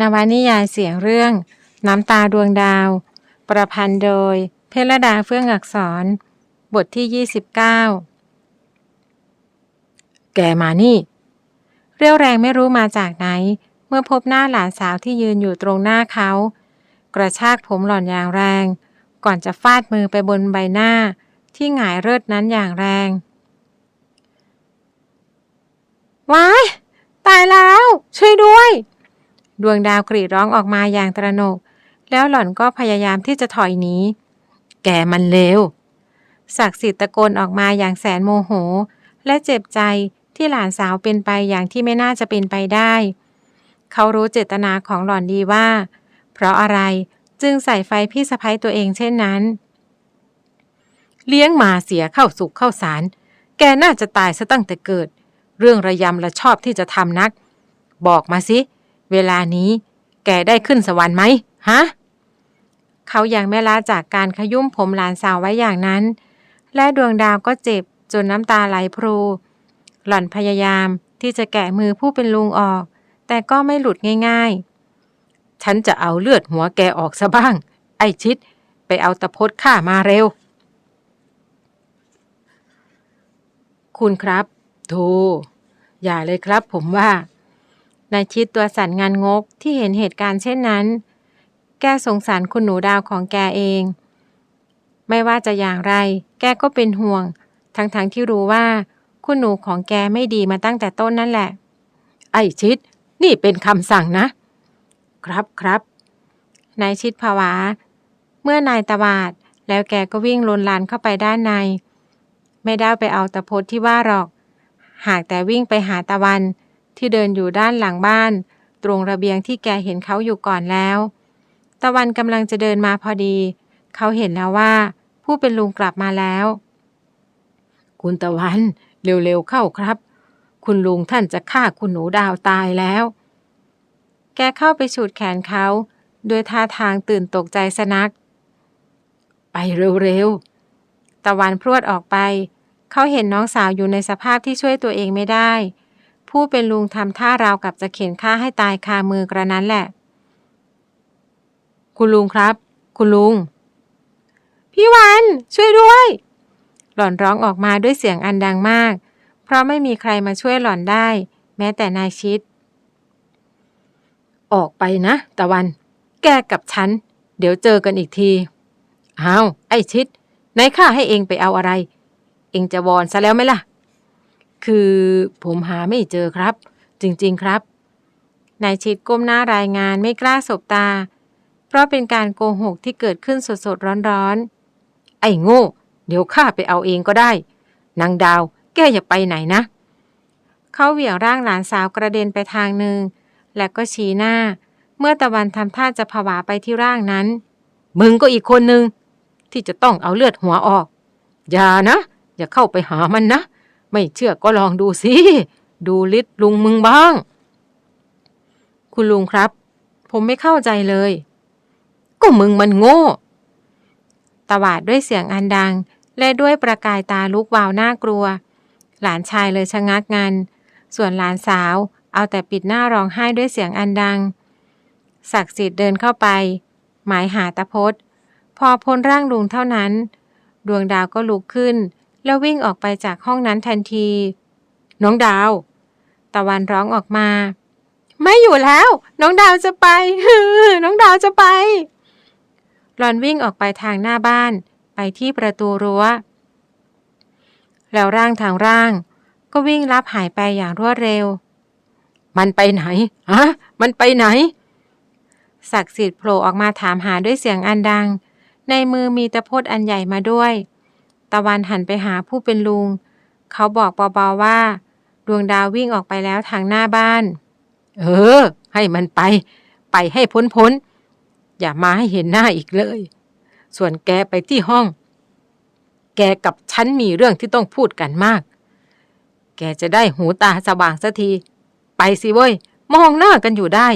นวนิยายเสียงเรื่อง น้ำตาดวงดาว ประพันธ์โดย เพลดาเฟื่องอักษร บทที่ 29 แกมานี่ เรียวแรงไม่รู้มาจากไหน เมื่อพบหน้าหลานสาวที่ยืนอยู่ตรงหน้าเขา กระชากผมหล่อนอย่างแรง ก่อนจะฟาดมือไปบนใบหน้า ที่หงายเลิศนั้นอย่างแรงว้าย ตายแล้ว ช่วยด้วย ดวงดาวกรีดร้องออกมาอย่างตระหนก แล้วหล่อนก็พยายามที่จะถอยหนี แกมันเลวศักดิ์สิทธิ์ตะโกนออกมาอย่างแสนโมโห และเจ็บใจที่หลานสาวเป็นไปอย่างที่ไม่น่าจะเป็นไปได้ เขารู้เจตนาของหล่อนดีว่า เพราะอะไรจึงใส่ไฟพี่สะพ้ยตัวเองเช่นนั้น เลี้ยงมาเสียเข้าสุกเข้าสาร แกน่าจะตายซะตั้งแต่เกิด เรื่องระยำละชอบที่จะทำนัก บอกมาสิเเวลานี้แกได้ขึ้นสวรรค์ไหมฮะเขายังไม่ละจากการขยุ่มผมหลานสาวไว้อย่างนั้น และดวงดาวก็เจ็บจนน้ำตาไหลพรู หล่อนพยายามที่จะแกะมือผู้เป็นลุงออก แต่ก็ไม่หลุดง่าย ๆ ฉันจะเอาเลือดหัวแกออกซะบ้าง ไอ้ชิด ไปเอาตะพดข้ามาเร็ว คุณครับโธอย่าเลยครับผมว่า นายชิดตัวสั่นงานงกที่เห็นเหตุการณ์เช่นนั้น แกสงสารคุณหนูดาวของแกเอง ไม่ว่าจะอย่างไร แกก็เป็นห่วง ทั้งๆทที่รู้ว่า คุณหนูของแกไม่ดีมาตั้งแต่ต้นนั่นแหละ ไอ้ชิด นี่เป็นคำสั่งนะ ครับครับนายชิดภาวะ เมื่อนายตวาดแล้วแกก็วิ่งลนลานเข้าไปด้านใน ไม่ได้ไปเอาตะพดที่ว่าหรอก หากแต่วิ่งไปหาตะวัน ที่เดินอยู่ด้านหลังบ้าน ตรงระเบียงที่แกเห็นเขาอยู่ก่อนแล้ว ตะวันกำลังจะเดินมาพอดี เขาเห็นแล้วว่า ผู้เป็นลุงกลับมาแล้ว คุณตะวันเร็วๆเข้าครับ คุณลุงท่านจะฆ่าคุณหนูดาวตายแล้ว แกเข้าไปฉุดแขนเขาด้วยท่าทางตื่นตกใจสนัก ไปเร็วๆ ตะวันพรวดออกไป เขาเห็นน้องสาวอยู่ในสภาพที่ช่วยตัวเองไม่ได้ ผู้เป็นลุงทำท่าราวกับจะเข็นฆ่าให้ตายคามือกระนั้นแหละ คุณลุงครับ คุณลุง พี่วัน ช่วยด้วย หล่อนร้องออกมาด้วยเสียงอันดังมาก เพราะไม่มีใครมาช่วยหล่อนได้ แม้แต่นายชิด ออกไปนะตะวัน แกกับฉัน เดี๋ยวเจอกันอีกทีอ้าวไอ้ชิดไหนข้าให้เองไปเอาอะไร เองจะวอนซะแล้วไหมล่ะ คือผมหาไม่เจอครับ จริงๆครับ นายชิดก้มหน้ารายงานไม่กล้าสบตา เพราะเป็นการโกหกที่เกิดขึ้นสดๆร้อนๆ ไอ้โง่ เดี๋ยวข้าไปเอาเองก็ได้ นางดาว แกอย่าไปไหนนะ เขาเหวี่ยงร่างหลานสาวกระเด็นไปทางหนึ่ง และก็ชี้หน้า เมื่อตะวันทำท่าจะผวาไปที่ร่างนั้น มึงก็อีกคนหนึ่งที่จะต้องเอาเลือดหัวออก อย่านะ อย่าเข้าไปหามันนะ ไม่เชื่อก็ลองดูสิ ดูลิดลุงมึงบ้าง คุณลุงครับ ผมไม่เข้าใจเลย ก็มึงมันโง่ ตวาดด้วยเสียงอันดัง และด้วยประกายตาลุกวาวน่ากลัว หลานชายเลยชะงักงัน ส่วนหลานสาว เอาแต่ปิดหน้าร้องไห้ด้วยเสียงอันดัง ศักดิ์สิทธิ์เดินเข้าไป หมายหาตะพดพอพ้นร่างลุงเท่านั้น ดวงดาวก็ลุกขึ้น แล้ววิ่งออกไปจากห้องนั้นทันที น้องดาว ตะวันร้องออกมา ไม่อยู่แล้ว น้องดาวจะไปน้องดาวจะไป หลอนวิ่งออกไปทางหน้าบ้าน ไปที่ประตูรั้ว แล้วร่างทางร่าง ก็วิ่งลับหายไปอย่างรวดเร็ว มันไปไหนฮะมันไปไหนศักดิ์สิทธิ์โผล่ออกมาถามหาด้วยเสียงอันดัง ในมือมีตะพดอันใหญ่มาด้วย ตะวันหันไปหาผู้เป็นลุง เขาบอกเบาๆว่า ดวงดาววิ่งออกไปแล้วทางหน้าบ้าน เออ ให้มันไป ไปให้พ้นพ้นๆอย่ามาให้เห็นหน้าอีกเลย ส่วนแกไปที่ห้อง แกกับฉันมีเรื่องที่ต้องพูดกันมาก แกจะได้หูตาสว่างสักที ไปสิเว้ย มองหน้ากันอยู่ได้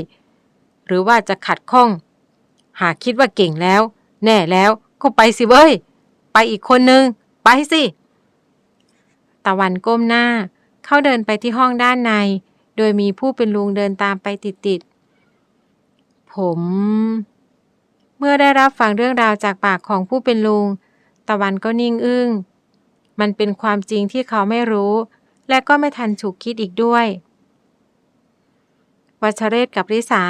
หรือว่าจะขัดข้อง หากคิดว่าเก่งแล้ว แน่แล้วก็ไปสิเว้ย ไปอีกคนนึง ไปสิ ตะวันก้มหน้า เข้าเดินไปที่ห้องด้านใน โดยมีผู้เป็นลุงเดินตามไปติดๆ ผม เมื่อได้รับฟังเรื่องราวจากปากของผู้เป็นลุง ตะวันก็นิ่งอึง้ง มันเป็นความจริงที่เขาไม่รู้ และก็ไม่ทันฉุกคิดอีกด้วยวัชเรศกับริษา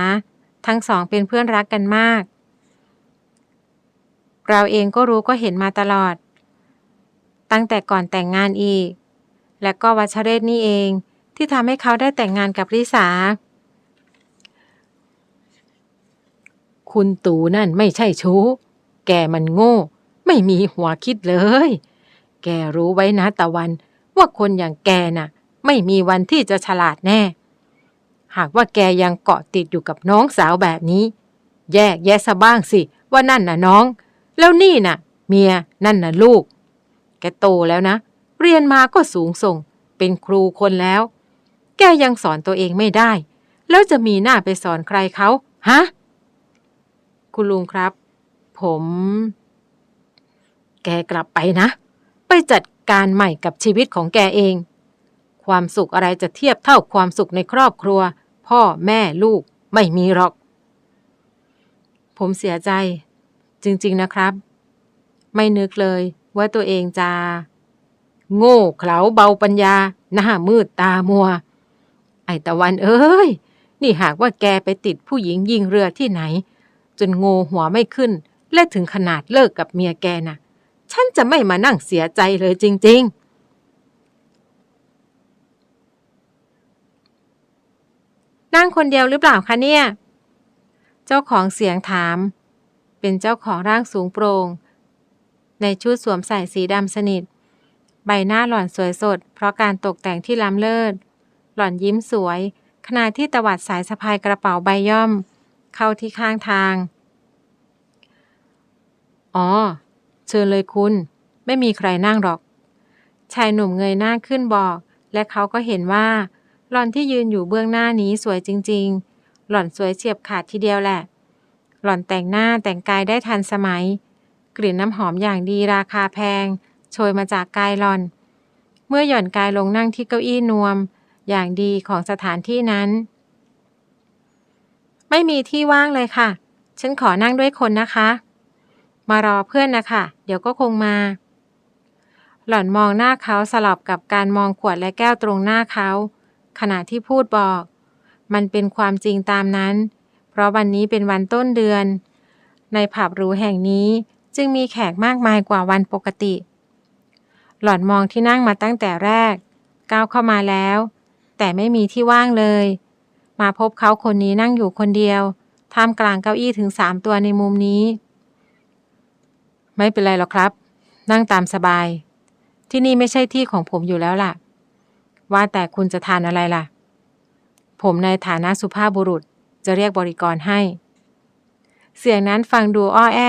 ทั้งสองเป็นเพื่อนรักกันมาก เราเองก็รู้ก็เห็นมาตลอด ตั้งแต่ก่อนแต่งงานอีก และก็วัชเรศนี่เองที่ทำให้เขาได้แต่งงานกับริษา คุณตูนั่นไม่ใช่ชู้ แกมันโง่ ไม่มีหัวคิดเลย แกรู้ไว้นะตะวัน ว่าคนอย่างแกน่ะ ไม่มีวันที่จะฉลาดแน่ หากว่าแกยังเกาะติดอยู่กับน้องสาวแบบนี้ แยกแยะซะบ้างสิว่านั่นน่ะน้อง แล้วนี่น่ะ เมียนั่นน่ะลูก กโตแล้วนะ เรียนมาก็สูงส่ง เป็นครูคนแล้ว แกยังสอนตัวเองไม่ได้ แล้วจะมีหน้าไปสอนใครเขาฮะ คุณลุงครับ ผม แกกลับไปนะ ไปจัดการใหม่กับชีวิตของแกเอง ความสุขอะไรจะเทียบเท่าความสุขในครอบครัว พ่อแม่ลูกไม่มีหรอก ผมเสียใจ จริง ๆนะครับ ไม่นึกเลย ว่าตัวเองจะ โง่เขลาเบาปัญญา หน้ามืดตามัว ไอตะวันเอ้ย นี่หากว่าแกไปติดผู้หญิงยิงเรือที่ไหน จนโง่หัวไม่ขึ้น และถึงขนาดเลิกกับเมียแกน่ะ ฉันจะไม่มานั่งเสียใจเลยจริง ๆนั่งคนเดียวหรือเปล่าคะเนี่ย เจ้าของเสียงถาม เป็นเจ้าของร่างสูงโปร่ง ในชุดสวมใส่สีดำสนิท ใบหน้าหล่อนสวยสด เพราะการตกแต่งที่ล้ำเลิศ หล่อนยิ้มสวย ขณะที่ตวัดสายสะพายกระเป๋าใบย่อม เข้าที่ข้างทาง อ๋อ เชิญเลยคุณ ไม่มีใครนั่งหรอก ชายหนุ่มเงยหน้าขึ้นบอก และเขาก็เห็นว่า หล่อนที่ยืนอยู่เบื้องหน้านี้สวยจริง ๆ หล่อนสวยเฉียบขาดทีเดียวแหละ หล่อนแต่งหน้าแต่งกายได้ทันสมัย กลิ่นน้ำหอมอย่างดีราคาแพง โชยมาจากกายหลอน เมื่อหย่อนกายลงนั่งที่เก้าอี้นวม อย่างดีของสถานที่นั้น ไม่มีที่ว่างเลยค่ะ ฉันขอนั่งด้วยคนนะคะ มารอเพื่อนนะคะเดี๋ยวก็คงมา หล่อนมองหน้าเขาสลับกับการมองขวดและแก้วตรงหน้าเขา ขณะที่พูดบอก มันเป็นความจริงตามนั้น เพราะวันนี้เป็นวันต้นเดือน ในผับหรูแห่งนี้ จึงมีแขกมากมายกว่าวันปกติ หล่อนมองที่นั่งมาตั้งแต่แรก ก้าวเข้ามาแล้ว แต่ไม่มีที่ว่างเลย มาพบเขาคนนี้นั่งอยู่คนเดียวท่ามกลางเก้าอี้ถึงสามตัวในมุมนี้ ไม่เป็นไรหรอกครับ นั่งตามสบาย ที่นี่ไม่ใช่ที่ของผมอยู่แล้วล่ะ ว่าแต่คุณจะทานอะไรล่ะ ผมในฐานะสุภาพบุรุษจะเรียกบริกรให้ เสียงนั้นฟังดูอ้อแอ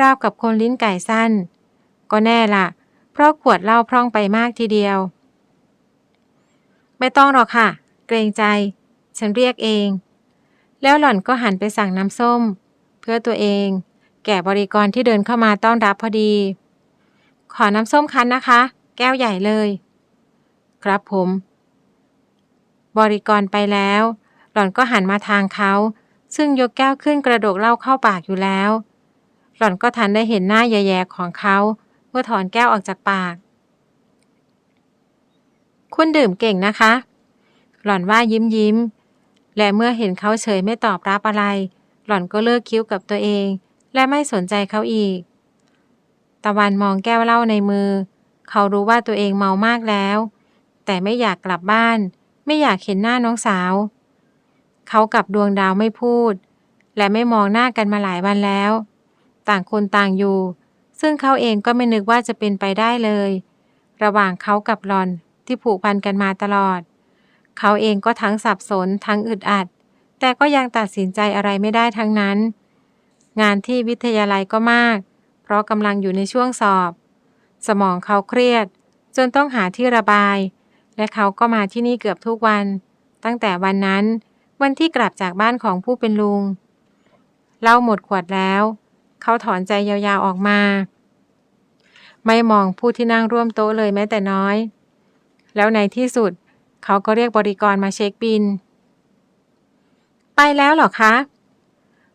ราวกับคนลิ้นไก่สั้น ก็แน่ล่ะเพราะขวดเหล้าพร่องไปมากทีเดียว ไม่ต้องหรอกค่ะ เกรงใจ ฉันเรียกเอง แล้วหล่อนก็หันไปสั่งน้ำส้ม เพื่อตัวเอง แก่บริกรที่เดินเข้ามาต้อนรับพอดี ขอน้ำส้มคั้นนะคะ แก้วใหญ่เลย ครับผม บริกรไปแล้ว หล่อนก็หันมาทางเขา ซึ่งยกแก้วขึ้นกระโดกเหล้าเข้าปากอยู่แล้ว หล่อนก็ทันได้เห็นหน้าแย่ๆของเขาเมื่อถอนแก้วออกจากปาก คุณดื่มเก่งนะคะ หล่อนว่ายิ้มยิ้ม และเมื่อเห็นเขาเฉยไม่ตอบรับอะไร หล่อนก็เลิกคิ้วกับตัวเอง และไม่สนใจเขาอีก ตะวันมองแก้วเหล้าในมือ เขารู้ว่าตัวเองเมามากแล้ว แต่ไม่อยากกลับบ้าน ไม่อยากเห็นหน้าน้องสาว เขากับดวงดาวไม่พูด และไม่มองหน้ากันมาหลายวันแล้ว ต่างคนต่างอยู่ ซึ่งเขาเองก็ไม่นึกว่าจะเป็นไปได้เลย ระหว่างเขากับหลอนที่ผูกพันกันมาตลอด เขาเองก็ทั้งสับสนทั้งอึดอัด แต่ก็ยังตัดสินใจอะไรไม่ได้ทั้งนั้น งานที่วิทยาลัยก็มาก เพราะกำลังอยู่ในช่วงสอบ สมองเขาเครียด จนต้องหาที่ระบาย และเขาก็มาที่นี่เกือบทุกวัน ตั้งแต่วันนั้นวันที่กลับจากบ้านของผู้เป็นลุงเล้าหมดขวดแล้ว เขาถอนใจยาวๆออกมา ไม่มองผู้ที่นั่งร่วมโต๊ะเลยแม้แต่น้อย แล้วในที่สุด เขาก็เรียกบริกรมาเช็คบิน ไปแล้วหรอคะ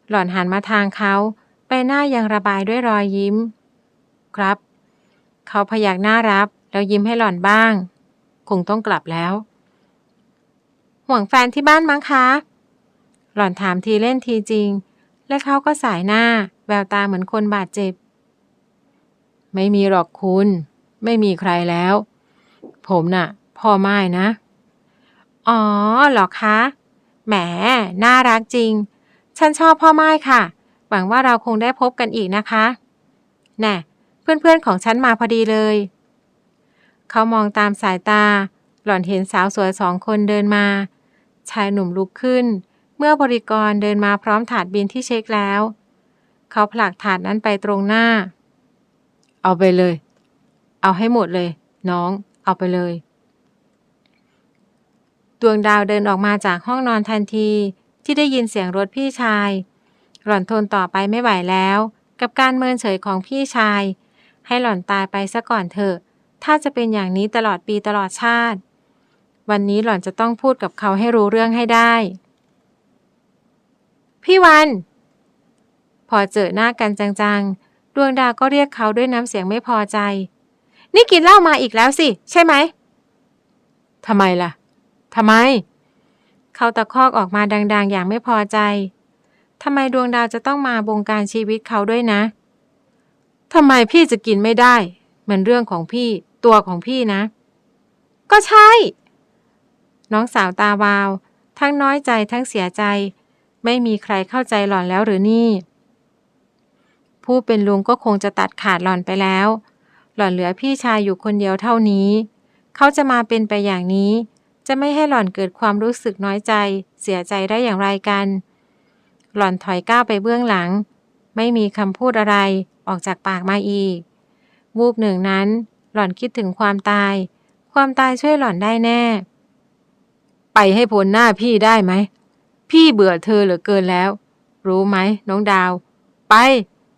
หล่อนหันมาทางเขาใบหน้ายังระบายด้วยรอยยิ้ม ครับ เขาพยักหน้ารับแล้วยิ้มให้หล่อนบ้าง คงต้องกลับแล้ว ห่วงแฟนที่บ้านมั้งคะ หล่อนถามทีเล่นทีจริง และเขาก็สายหน้า แววตาเหมือนคนบาดเจ็บ ไม่มีหรอกคุณ ไม่มีใครแล้ว ผมน่ะ พ่อไม้นะ อ๋อหรอคะ แหม น่ารักจริง ฉันชอบพ่อไม้ค่ะ หวังว่าเราคงได้พบกันอีกนะคะ แน่เพื่อนๆของฉันมาพอดีเลย เขามองตามสายตา หล่อนเห็นสาวสวยสองคนเดินมา ชายหนุ่มลุกขึ้น เมื่อบริกรเดินมาพร้อมถาดบินที่เช็คแล้ว เขาผลักถาดนั้นไปตรงหน้า เอาไปเลย เอาให้หมดเลย น้อง เอาไปเลย ดวงดาวเดินออกมาจากห้องนอนทันที ที่ได้ยินเสียงรถพี่ชาย หล่อนทนต่อไปไม่ไหวแล้ว กับการเมินเฉยของพี่ชาย ให้หล่อนตายไปซะก่อนเถอะ ถ้าจะเป็นอย่างนี้ตลอดปีตลอดชาติ วันนี้หล่อนจะต้องพูดกับเขาให้รู้เรื่องให้ได้ พี่วัน พอเจอหน้ากันจังๆ ดวงดาวก็เรียกเขาด้วยน้ำเสียงไม่พอใจ นี่กินเหล้ามาอีกแล้วสิ ใช่ไหมทำไมล่ะทำไม เขาตะคอกออกมาดังๆ อย่างไม่พอใจทำไมดวงดาวจะต้องมาบงการชีวิตเขาด้วยนะทำไมพี่จะกินไม่ได้ มันเรื่องของพี่ตัวของพี่นะ ก็ใช่ น้องสาวตาวาว ทั้งน้อยใจทั้งเสียใจ ไม่มีใครเข้าใจหล่อนแล้วหรือนี่ ผู้เป็นลุงก็คงจะตัดขาดหล่อนไปแล้ว หล่อนเหลือพี่ชายอยู่คนเดียวเท่านี้ เขาจะมาเป็นไปอย่างนี้ จะไม่ให้หล่อนเกิดความรู้สึกน้อยใจ เสียใจได้อย่างไรกัน หล่อนถอยก้าวไปเบื้องหลัง ไม่มีคำพูดอะไรออกจากปากมาอีก วูบหนึ่งนั้น หล่อนคิดถึงความตาย ความตายช่วยหล่อนได้แน่ ไปให้พ้นหน้าพี่ได้ไหม พี่เบื่อเธอเหลือเกินแล้ว รู้ไหมน้องดาว ไป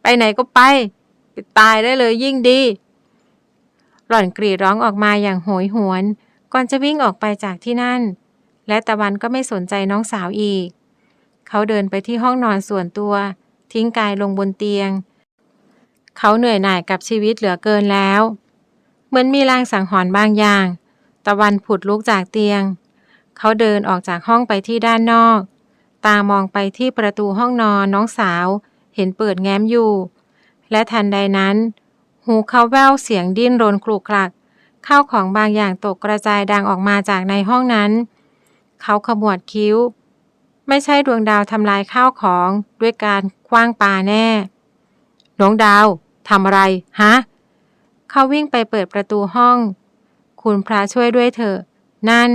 ไปไหนก็ไปไปตายได้เลยยิ่งดี หล่อนกรีดร้องออกมาอย่างโหยหวน ก่อนจะวิ่งออกไปจากที่นั่น และตะวันก็ไม่สนใจน้องสาวอีก เขาเดินไปที่ห้องนอนส่วนตัว ทิ้งกายลงบนเตียง เขาเหนื่อยหน่ายกับชีวิตเหลือเกินแล้ว เหมือนมีลางสังหรณ์บางอย่าง ตะวันผุดลุกจากเตียง เขาเดินออกจากห้องไปที่ด้านนอก ตามองไปที่ประตูห้องนอนน้องสาว เห็นเปิดแง้มอยู่ และทันใดนั้น หูเขาแว่วเสียงดิ้นรนคลุกคลัก ข้าวของบางอย่างตกกระจายดังออกมาจากในห้องนั้น เขาขมวดคิ้ว ไม่ใช่ดวงดาวทำลายข้าวของด้วยการคว้างปาแน่น้องดาวทำอะไรฮะเขาวิ่งไปเปิดประตูห้อง คุณพระช่วยด้วยเถอะ นั่น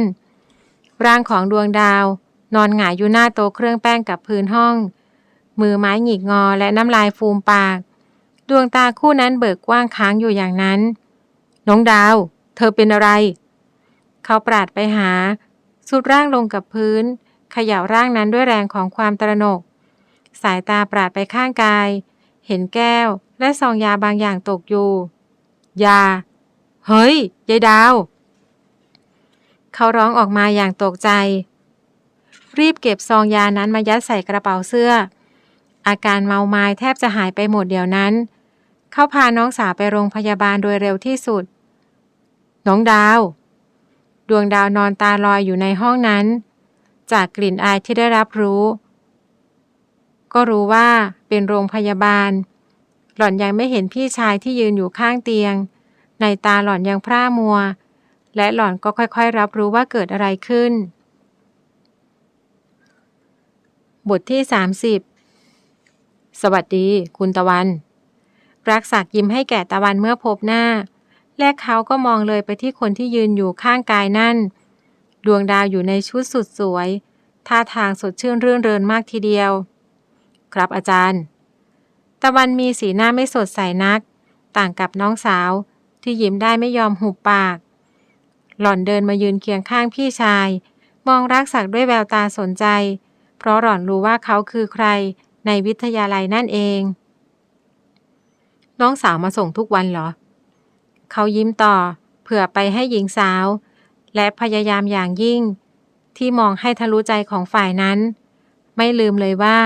ร่างของดวงดาว นอนหงายอยู่หน้าโต๊ะเครื่องแป้งกับพื้นห้อง มือไม้หงิกงอและน้ำลายฟูมปาก ดวงตาคู่นั้นเบิกกว้างค้างอยู่อย่างนั้น น้องดาว เธอเป็นอะไร เขาปราดไปหา สุดร่างลงกับพื้น เขย่าร่างนั้นด้วยแรงของความตระหนก สายตาปราดไปข้างกาย เห็นแก้วและซองยาบางอย่างตกอยู่ ยา เฮ้ยยายดาว เขาร้องออกมาอย่างตกใจ รีบเก็บซองยานั้นมายัดใส่กระเป๋าเสื้อ อาการเมาไม้แทบจะหายไปหมดเดี๋ยวนั้น เขาพาน้องสาวไปโรงพยาบาลโดยเร็วที่สุด น้องดาว ดวงดาวนอนตาลอยอยู่ในห้องนั้น จากกลิ่นอายที่ได้รับรู้ ก็รู้ว่าเป็นโรงพยาบาล หล่อนยังไม่เห็นพี่ชายที่ยืนอยู่ข้างเตียง ในตาหล่อนยังพร่ามัว และหล่อนก็ค่อยๆ รับรู้ว่าเกิดอะไรขึ้น บทที่ 30 สวัสดี คุณตะวัน รักษากยิ้มให้แก่ตะวันเมื่อพบหน้า และเขาก็มองเลยไปที่คนที่ยืนอยู่ข้างกายนั่น ดวงดาวอยู่ในชุดสุดสวย ท่าทางสดชื่นรื่นเริงมากทีเดียว ครับอาจารย์ ตะวันมีสีหน้าไม่สดใสนัก ต่างกับน้องสาว ที่ยิ้มได้ไม่ยอมหุบปาก หล่อนเดินมายืนเคียงข้างพี่ชาย มองรักศักด้วยแววตาสนใจ เพราะหล่อนรู้ว่าเขาคือใคร ในวิทยาลัยนั่นเอง น้องสาวมาส่งทุกวันเหรอ เขายิ้มต่อ เผื่อไปให้หญิงสาว และพยายามอย่างยิ่ง ที่มองให้ทะลุใจของฝ่ายนั้น ไม่ลืมเลยว่า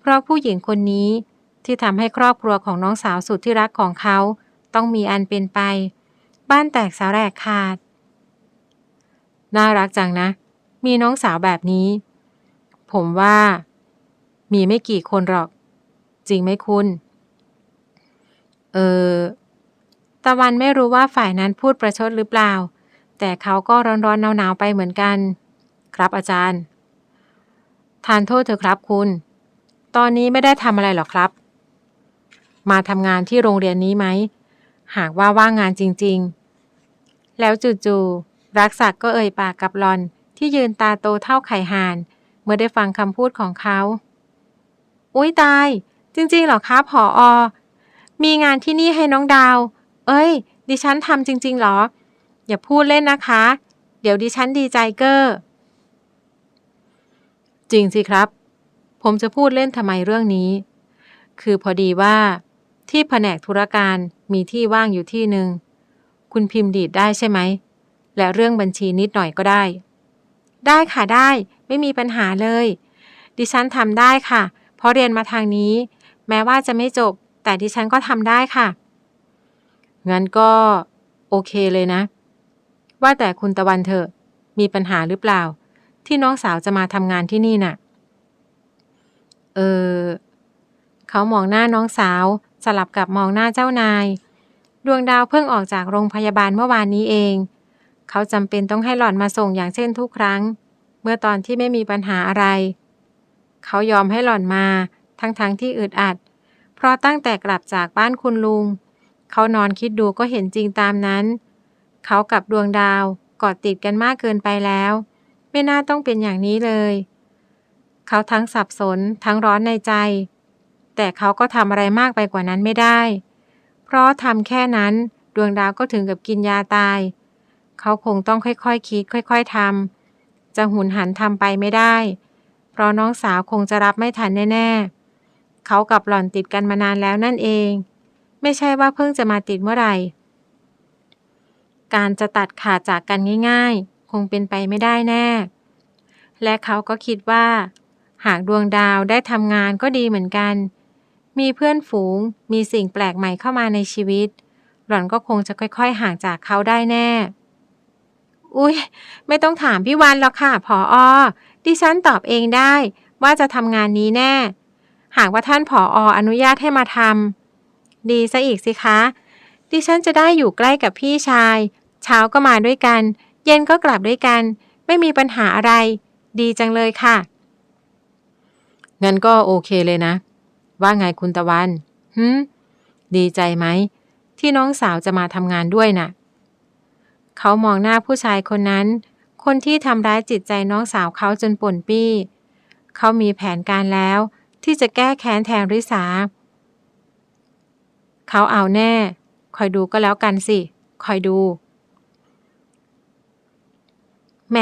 เพราะผู้หญิงคนนี้ที่ทำให้ครอบครัวของน้องสาวสุดที่รักของเขา ต้องมีอันเป็นไป บ้านแตกสาแหรกขาด น่ารักจังนะ มีน้องสาวแบบนี้ ผมว่า มีไม่กี่คนหรอก จริงไหมคุณ เออตะวันไม่รู้ว่าฝ่ายนั้นพูดประชดหรือเปล่า แต่เขาก็ร้อนๆหนาวๆไปเหมือนกัน ครับอาจารย์ทานโทษเถอะครับคุณ ตอนนี้ไม่ได้ทำอะไรหรอกครับ มาทำงานที่โรงเรียนนี้ไหม หากว่าว่างงานจริง ๆ แล้วจู่ๆรักศักก์ก็เอ่ยปากกับหลอนที่ยืนตาโตเท่าไข่ห่าน เมื่อได้ฟังคำพูดของเขา อุ้ยตาย จริงๆเหรอคะผออ มีงานที่นี่ให้น้องดาว เอ้ย ดิฉันทำจริงๆเหรอ อย่าพูดเล่นนะคะ เดี๋ยวดิฉันดีใจเกอ้อจริงสิครับ ผมจะพูดเล่นทำไมเรื่องนี้ คือพอดีว่า ที่แผนกธุรการมีที่ว่างอยู่ที่หนึ่ง คุณพิมพ์ดีดได้ใช่ไหม และเรื่องบัญชีนิดหน่อยก็ได้ ได้ค่ะได้ ไม่มีปัญหาเลย ดิฉันทำได้ค่ะ เพราะเรียนมาทางนี้ แม้ว่าจะไม่จบ แต่ดิฉันก็ทำได้ค่ะ งั้นก็โอเคเลยนะ ว่าแต่คุณตะวันเถอะ มีปัญหาหรือเปล่า ที่น้องสาวจะมาทำงานที่นี่น่ะ เออ เขามองหน้าน้องสาว สลับกับมองหน้าเจ้านาย ดวงดาวเพิ่งออกจากโรงพยาบาลเมื่อวานนี้เอง เขาจำเป็นต้องให้หล่อนมาส่งอย่างเช่นทุกครั้ง เมื่อตอนที่ไม่มีปัญหาอะไร เขายอมให้หล่อนมา ทั้งๆทที่อึดอัด เพราะตั้งแต่กลับจากบ้านคุณลุง เขานอนคิดดูก็เห็นจริงตามนั้น เขากับดวงดาวกอดติดกันมากเกินไปแล้ว ไม่น่าต้องเป็นอย่างนี้เลย เขาทั้งสับสนทั้งร้อนในใจ แต่เขาก็ทำอะไรมากไปกว่านั้นไม่ได้ เพราะทำแค่นั้นดวงดาวก็ถึงกับกินยาตาย เขาคงต้องค่อยๆคคิด ค่อย ๆทำจะหุนหันทำไปไม่ได้ ราะน้องสาวคงจะรับไม่ทันแน่ๆ เขากับหล่อนติดกันมานานแล้วนั่นเอง ไม่ใช่ว่าเพิ่งจะมาติดเมื่อไหร่ การจะตัดขาดจากกันง่ายๆ คงเป็นไปไม่ได้แน่ และเขาก็คิดว่า หากดวงดาวได้ทำงานก็ดีเหมือนกัน มีเพื่อนฝูง มีสิ่งแปลกใหม่เข้ามาในชีวิต หล่อนก็คงจะค่อยๆ ห่างจากเขาได้แน่ อุ้ยไม่ต้องถามพี่วันหรอกค่ะผออ ดิฉันตอบเองได้ว่าจะทำงานนี้แน่ หากว่าท่านผอออนุญาตให้มาทำดีซะอีกสิคะ ดิฉันจะได้อยู่ใกล้กับพี่ชาย เช้าก็มาด้วยกัน เย็นก็กลับด้วยกัน ไม่มีปัญหาอะไร ดีจังเลยค่ะ งั้นก็โอเคเลยนะ ว่าไงคุณตะวันหืมดีใจไหม ที่น้องสาวจะมาทำงานด้วยน่ะ เขามองหน้าผู้ชายคนนั้น คนที่ทำร้ายจิตใจน้องสาวเขาจนป่นปี้ เขามีแผนการแล้ว ที่จะแก้แค้นแทนริสาเขาเอาแน่ คอยดูก็แล้วกันสิ คอยดู แหม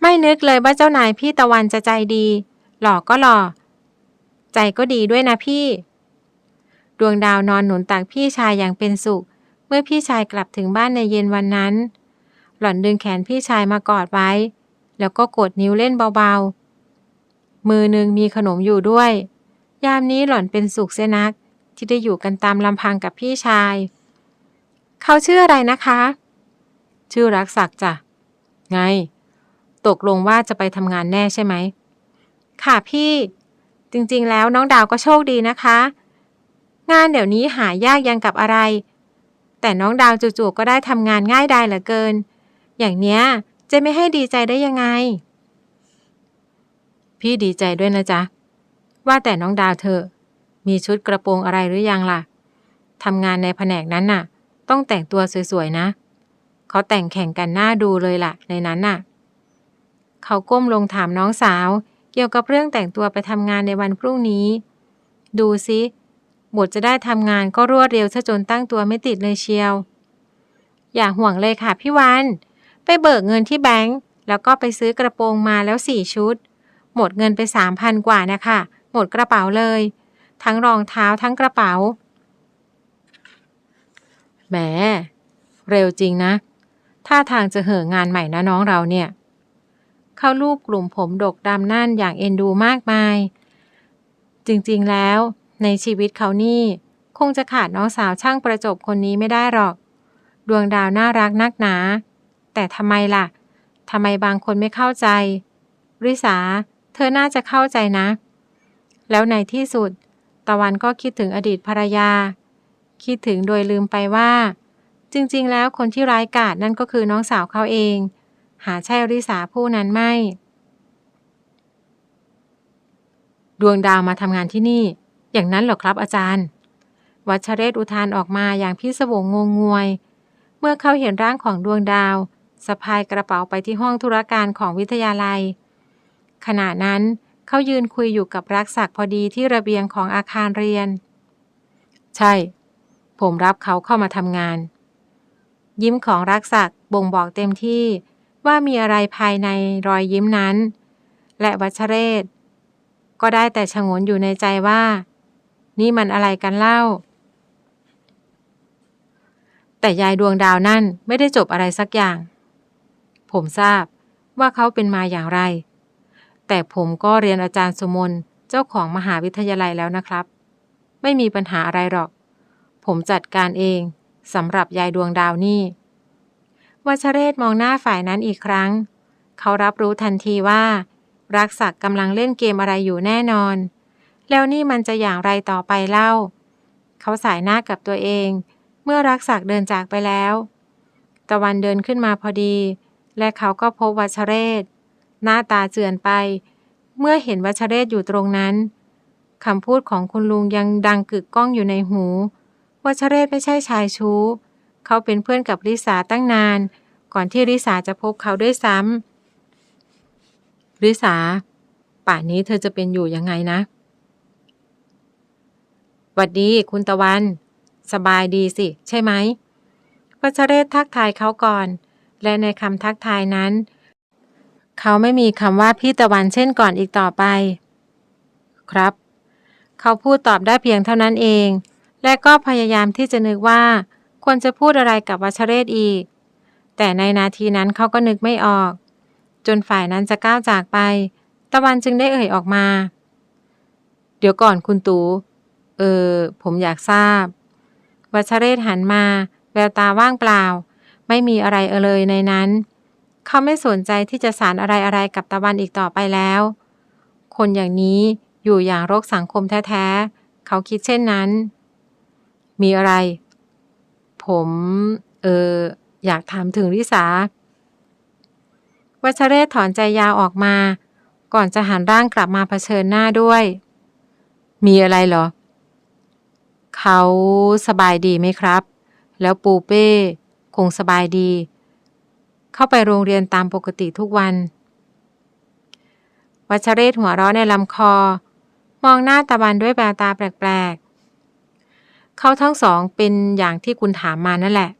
ไม่นึกเลยว่าเจ้านายพี่ตะวันจะใจดี หลอกก็หล่อใจก็ดีด้วยนะพี่ ดวงดาวนอนหนุนตักพี่ชายอย่างเป็นสุข เมื่อพี่ชายกลับถึงบ้านในเย็นวันนั้น หล่อนดึงแขนพี่ชายมากอดไว้ แล้วก็กดนิ้วเล่นเบาๆ มือหนึ่งมีขนมอยู่ด้วย ยามนี้หล่อนเป็นสุขเสียนัก ที่ได้อยู่กันตามลำพังกับพี่ชาย เขาชื่ออะไรนะคะ ชื่อรักศักจ้ะ ไง ตกลงว่าจะไปทำงานแน่ใช่ไหม ค่ะพี่ จริงๆ แล้วน้องดาวก็โชคดีนะคะ งานเดี๋ยวนี้หายากยังกับอะไรแต่น้องดาวจู่ๆก็ได้ทำงานง่ายดายเหลือเกิน อย่างเนี้ยจะไม่ให้ดีใจได้ยังไง พี่ดีใจด้วยนะจ๊ะ ว่าแต่น้องดาวเธอ มีชุดกระโปรงอะไรหรือยังล่ะทำงานในแผนกนั้นน่ะ ต้องแต่งตัวสวยๆนะ เขาแต่งแข่งกันหน้าดูเลยล่ะ ในนั้นน่ะ เขาก้มลงถามน้องสาว เกี่ยวกับเรื่องแต่งตัวไปทำงานในวันพรุ่งนี้ ดูสิบทจะได้ทำงานก็รวดเร็วซะจนตั้งตัวไม่ติดเลยเชียว อย่าห่วงเลยค่ะพี่วัน เบิกเงินที่แบงก์แล้วก็ไปซื้อกระโปรงมาแล้วสี่ชุด หมดเงินไปสามพันกว่านะคะหมดกระเป๋าเลย ทั้งรองเท้าทั้งกระเป๋าแหมเร็วจริงนะท่าทางจะเห่องานใหม่นะน้องเราเนี่ย เข้าลูบกลุ่มผมดกดำนั่นอย่างเอ็นดูมากมาย จริงๆแล้ว ในชีวิตเขานี่ คงจะขาดน้องสาวช่างประจบคนนี้ไม่ได้หรอก ดวงดาวน่ารักนักหนา แต่ทำไมล่ะทำไมบางคนไม่เข้าใจ ริสาเธอน่าจะเข้าใจนะ แล้วในที่สุด ตะวันก็คิดถึงอดีตภรรยา คิดถึงโดยลืมไปว่า จริงๆ แล้วคนที่ร้ายกาจนั่นก็คือน้องสาวเขาเอง หาใช่ริสาผู้นั้นไม่ ดวงดาวมาทำงานที่นี่ อย่างนั้นเหรอครับอาจารย์ วัชเรศอุทานออกมาอย่างพิศวงงงงวย เมื่อเขาเห็นร่างของดวงดาว สะพายกระเป๋าไปที่ห้องธุรการของวิทยาลัย ขณะนั้นเขายืนคุยอยู่กับรักษักพอดีที่ระเบียงของอาคารเรียน ใช่ ผมรับเขาเข้ามาทำงาน ยิ้มของรักษักบ่งบอกเต็มที่ว่ามีอะไรภายในรอยยิ้มนั้น และวัชเรศ ก็ได้แต่ชงนอยู่ในใจว่า นี่มันอะไรกันเล่า แต่ยายดวงดาวนั่นไม่ได้จบอะไรสักอย่าง ผมทราบว่าเขาเป็นมาอย่างไร แต่ผมก็เรียนอาจารย์สมนเจ้าของมหาวิทยาลัยแล้วนะครับ ไม่มีปัญหาอะไรหรอก ผมจัดการเองสำหรับยายดวงดาวนี่วัชเรศมองหน้าฝ่ายนั้นอีกครั้ง เขารับรู้ทันทีว่า รักศักกำลังเล่นเกมอะไรอยู่แน่นอน แล้วนี่มันจะอย่างไรต่อไปเล่า เขาสายหน้ากับตัวเอง เมื่อรักศักเดินจากไปแล้ว ตะวันเดินขึ้นมาพอดี และเขาก็พบวัชเรศ หน้าตาเจือนไป เมื่อเห็นวัชเรศอยู่ตรงนั้นคำพูดของคุณลุงยังดังกึกก้องอยู่ในหูวัชเรศไม่ใช่ชายชู้ เขาเป็นเพื่อนกับริสาตั้งนาน ก่อนที่ริสาจะพบเขาด้วยซ้ำริสา ป่านนี้เธอจะเป็นอยู่ยังไงนะหวัดดีคุณตะวัน สบายดีสิ ใช่ไหมวัชเรศทักทายเขาก่อน และในคำทักทายนั้น เขาไม่มีคำว่าพี่ตะวันเช่นก่อนอีกต่อไป ครับ เขาพูดตอบได้เพียงเท่านั้นเอง และก็พยายามที่จะนึกว่าควรจะพูดอะไรกับวัชเรศอีก แต่ในนาทีนั้นเขาก็นึกไม่ออก จนฝ่ายนั้นจะก้าวจากไป ตะวันจึงได้เอ่ยออกมา เดี๋ยวก่อนคุณตูเออ ผมอยากทราบ วัชเรศหันมา แววตาว่างเปล่า ไม่มีอะไรเอเลยในนั้น เขาไม่สนใจที่จะสารอะไรอะไรกับตะวันอีกต่อไปแล้ว คนอย่างนี้อยู่อย่างโรคสังคมแท้ๆ เขาคิดเช่นนั้น มีอะไร ผม เออ อยากถามถึงริสาวัชเรศถอนใจยาวออกมา ก่อนจะหันร่างกลับมาเผชิญหน้าด้วย มีอะไรเหรอ เขาสบายดีไหมครับ แล้วปูเป้ คงสบายดี เข้าไปโรงเรียนตามปกติทุกวัน วัชเรศหัวเราะในลำคอ มองหน้าตะวันด้วยแววตาแปลกๆ เขาทั้งสองเป็นอย่างที่คุณถามมานั่นแหละ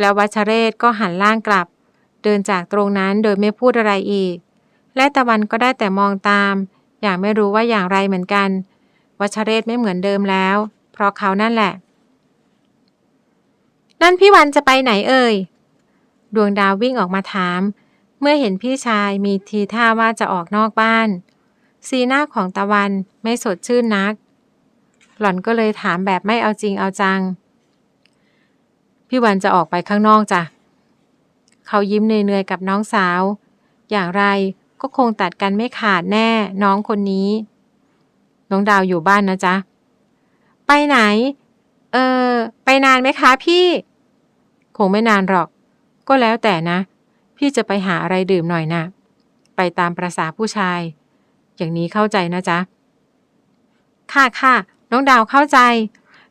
แล้ววัชเรศก็หันล่างกลับ เดินจากตรงนั้นโดยไม่พูดอะไรอีก และตะวันก็ได้แต่มองตาม อย่างไม่รู้ว่าอย่างไรเหมือนกัน วัชเรศไม่เหมือนเดิมแล้ว เพราะเขานั่นแหละ นั่นพี่วันจะไปไหนเอ่ย ดวงดาววิ่งออกมาถาม เมื่อเห็นพี่ชายมีทีท่าว่าจะออกนอกบ้าน สีหน้าของตะวันไม่สดชื่นนัก หล่อนก็เลยถามแบบไม่เอาจริงเอาจัง พี่วันจะออกไปข้างนอกจ้ะ เขายิ้มเนื่อยๆกับน้องสาว อย่างไรก็คงตัดกันไม่ขาดแน่น้องคนนี้ น้องดาวอยู่บ้านนะจ๊ะ ไปไหน เออ ไปนานไหมคะพี่ คงไม่นานหรอก ก็แล้วแต่นะ พี่จะไปหาอะไรดื่มหน่อยนะ ไปตามประษาผู้ชาย อย่างนี้เข้าใจนะจ๊ะ ค่ะค่ะ น้องดาวเข้าใจ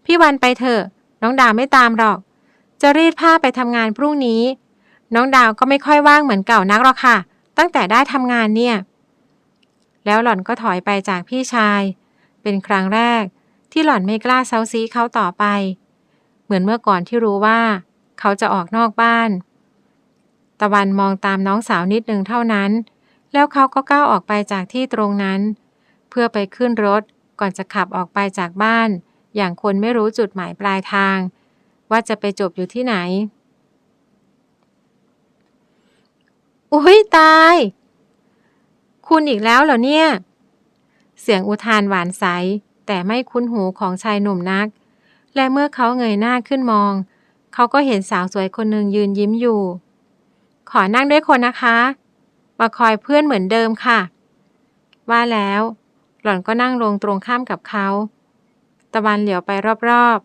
พี่วันไปเถอะ น้องดาวไม่ตามหรอก จะรีดผ้าไปทำงานพรุ่งนี้ น้องดาวก็ไม่ค่อยว่างเหมือนเก่านักหรอกค่ะ ตั้งแต่ได้ทำงานเนี่ย แล้วหล่อนก็ถอยไปจากพี่ชาย เป็นครั้งแรก ที่หล่อนไม่กล้าเซาซีเขาต่อไป เหมือนเมื่อก่อนที่รู้ว่า เขาจะออกนอกบ้าน ตะวันมองตามน้องสาวนิดนึงเท่านั้น แล้วเขาก็ก้าวออกไปจากที่ตรงนั้น เพื่อไปขึ้นรถก่อนจะขับออกไปจากบ้าน อย่างคนไม่รู้จุดหมายปลายทาง ว่าจะไปจบอยู่ที่ไหนอุ้ยตาย คุณอีกแล้วเหรอเนี่ย เสียงอุทานหวานใส แต่ไม่คุ้นหูของชายหนุ่มนัก และเมื่อเขาเงยหน้าขึ้นมอง เขาก็เห็นสาวสวยคนหนึ่งยืนยิ้มอยู่ ขอนั่งด้วยคนนะคะมาคอยเพื่อนเหมือนเดิมค่ะ ว่าแล้ว หล่อนก็นั่งลงตรงข้ามกับเขา ตะวันเหลียวไปรอบ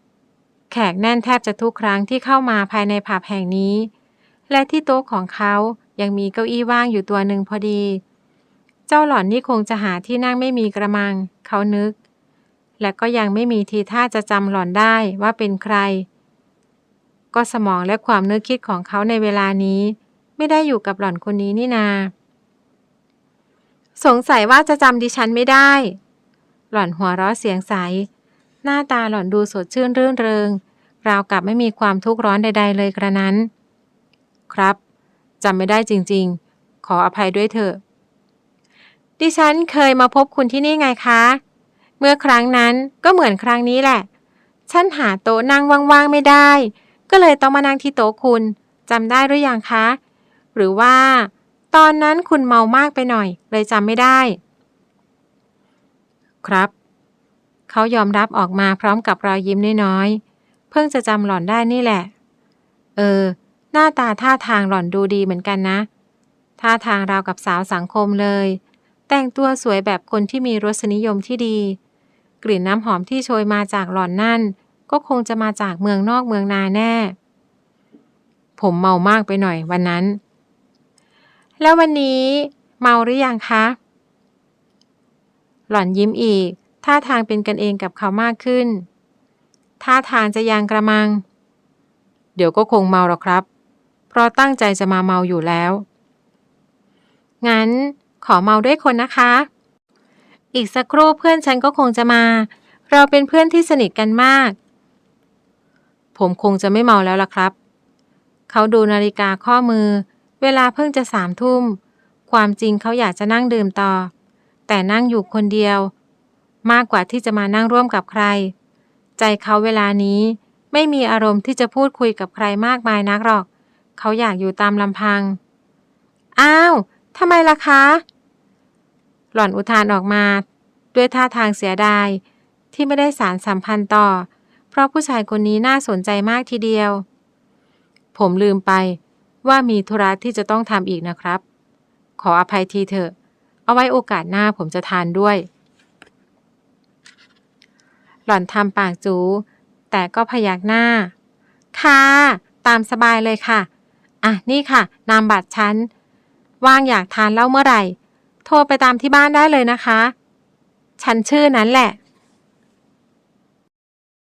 ๆ แขกแน่นแทบจะทุกครั้งที่เข้ามาภายในผับแห่งนี้ และที่โต๊ะของเขายังมีเก้าอี้ว่างอยู่ตัวหนึ่งพอดี เจ้าหล่อนนี่คงจะหาที่นั่งไม่มีกระมัง เขานึก และก็ยังไม่มีทีท่าจะจำหล่อนได้ว่าเป็นใคร ก็สมองและความนึกคิดของเขาในเวลานี้ ไม่ได้อยู่กับหล่อนคนนี้นี่นา สงสัยว่าจะจำดิฉันไม่ได้ หล่อนหัวเราะเสียงใส หน้าตาหล่อนดูสดชื่นรื่นเริง ราวกับไม่มีความทุกข์ร้อนใด ๆ เลยกระนั้น ครับจำไม่ได้จริง ๆ ขออภัยด้วยเถอะ ดิฉันเคยมาพบคุณที่นี่ไงคะ เมื่อครั้งนั้นก็เหมือนครั้งนี้แหละ ฉันหาโต๊ะนั่งว่างๆไม่ได้ ก็เลยต้องมานั่งที่โต๊ะคุณจำได้หรือยังคะ หรือว่า ตอนนั้นคุณเมามากไปหน่อย เลยจำไม่ได้ ครับ เขายอมรับออกมาพร้อมกับรอยยิ้มน้อยๆ เพิ่งจะจำหล่อนได้นี่แหละ เออ หน้าตาท่าทางหล่อนดูดีเหมือนกันนะ ท่าทางราวกับสาวสังคมเลย แต่งตัวสวยแบบคนที่มีรสนิยมที่ดี กลิ่นน้ำหอมที่โชยมาจากหล่อนนั่น ก็คงจะมาจากเมืองนอกเมืองนาแน่ ผมเมามากไปหน่อยวันนั้น แล้ววันนี้เมาหรือยังคะ หล่อนยิ้มอีก ท่าทางเป็นกันเองกับเขามากขึ้น ท่าทางจะยังกระมัง เดี๋ยวก็คงเมาหรอกครับ เพราะตั้งใจจะมาเมาอยู่แล้ว งั้น ขอเมาด้วยคนนะคะ อีกสักครู่เพื่อนฉันก็คงจะมา เราเป็นเพื่อนที่สนิทกันมาก ผมคงจะไม่เมาแล้วล่ะครับ เขาดูนาฬิกาข้อมือ เวลาเพิ่งจะสามทุ่ม ความจริงเขาอยากจะนั่งดื่มต่อ แต่นั่งอยู่คนเดียว มากกว่าที่จะมานั่งร่วมกับใคร ใจเขาเวลานี้ไม่มีอารมณ์ที่จะพูดคุยกับใครมากมายนักหรอก เขาอยากอยู่ตามลำพัง อ้าว ทำไมล่ะคะ หล่อนอุทานออกมา ด้วยท่าทางเสียดาย ที่ไม่ได้สารสัมพันธ์ต่อ เพราะผู้ชายคนนี้น่าสนใจมากทีเดียว ผมลืมไปว่ามีธุระที่จะต้องทำอีกนะครับ ขออภัยทีเถอะ เอาไว้โอกาสหน้าผมจะทานด้วย หล่อนทำปากจู แต่ก็พยักหน้า ค่ะ ตามสบายเลยค่ะ อะ นี่ค่ะ นามบัตรฉัน ว่างอยากทานเหล้าเมื่อไหร่ โทรไปตามที่บ้านได้เลยนะคะ ฉันชื่อนั้นแหละ